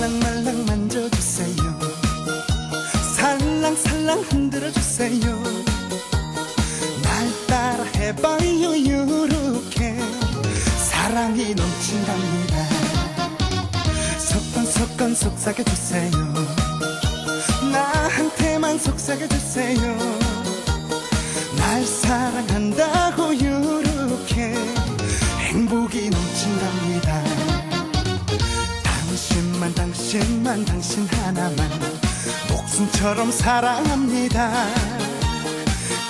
말랑말랑 만져주세요. 살랑살랑 흔들어주세요. 날 따라 해봐요 요렇게. 사랑이 넘친답니다. 속건 속건 속삭여주세요. 나한테만 속삭여주세요. 날 사랑한다고 요렇게. 행복이 넘친답니다 당신만 당신 하나만 목숨처럼 사랑합니다.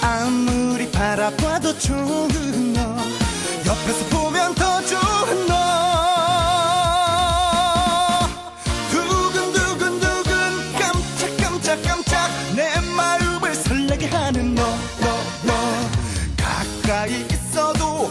아무리 바라봐도 좋은 너 옆에서 보면 더 좋은 너. 두근두근두근 깜짝깜짝 깜짝 내 마음을 설레게 하는 너 너 너. 가까이 있어도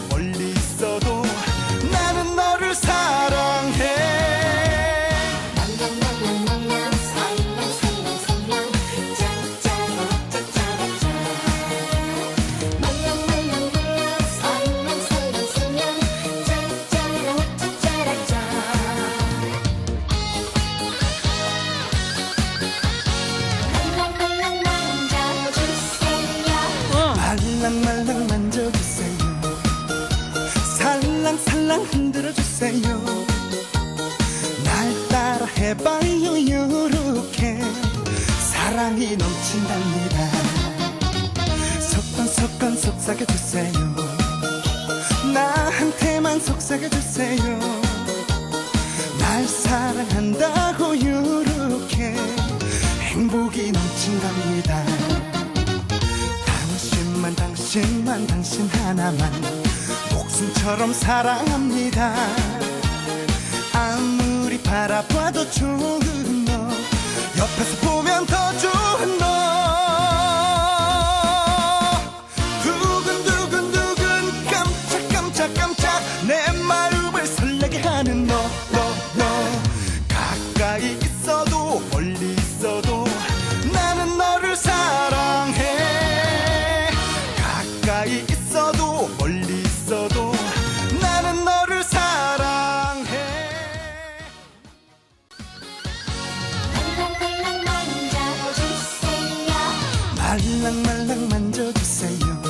흔들어주세요. 날 따라 해봐요 요렇게. 사랑이 넘친답니다. 속건 속건 속삭여 주세요. 나한테만 속삭여 주세요. 날 사랑한다고 요렇게. 행복이 넘친답니다. 당신만 당신만 당신 하나만 목숨처럼 사랑합니다. 아무리 바라봐도 좋은 너 옆에서 보면 더 좋은 너. 두근두근두근 깜짝깜짝 깜짝 내 말랑말랑 만져주세요.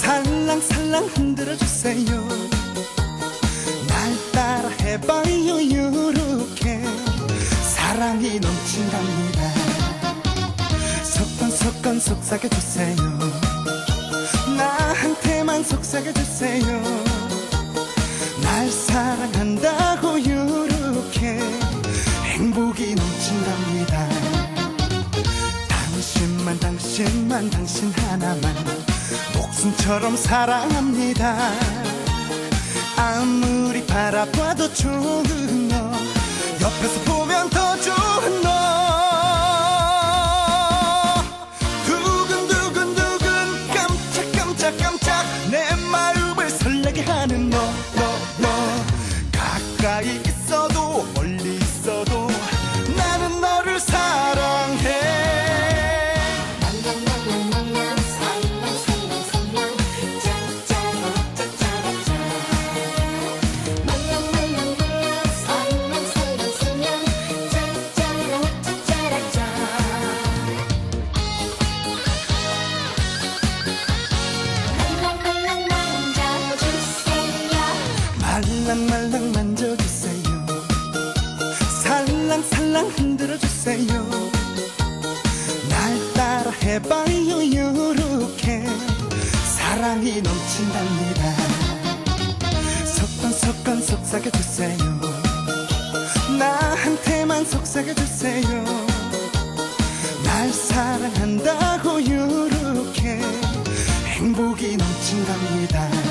살랑살랑 흔들어주세요. 날 따라 해봐요 요렇게. 사랑이 넘친답니다. 속건 속건 속삭여주세요. 나한테만 속삭여주세요. 날 사랑한다고 요렇게. 행복이 넘친답니다 당신만 당신 하나만 목숨처럼 사랑합니다. 아무리 바라봐도 좋은 너 옆에서 보면 더 좋은 너. 두근두근두근 깜짝깜짝 깜짝 내 마음을 설레게 하는 너 너 너. 가까이 있어도 말랑 말랑 만져주세요. 살랑 살랑 흔들어주세요. 날 따라 해봐요 요렇게. 사랑이 넘친답니다. 속건 속건 속삭여주세요. 나한테만 속삭여주세요. 날 사랑한다고 요렇게 행복이 넘친답니다.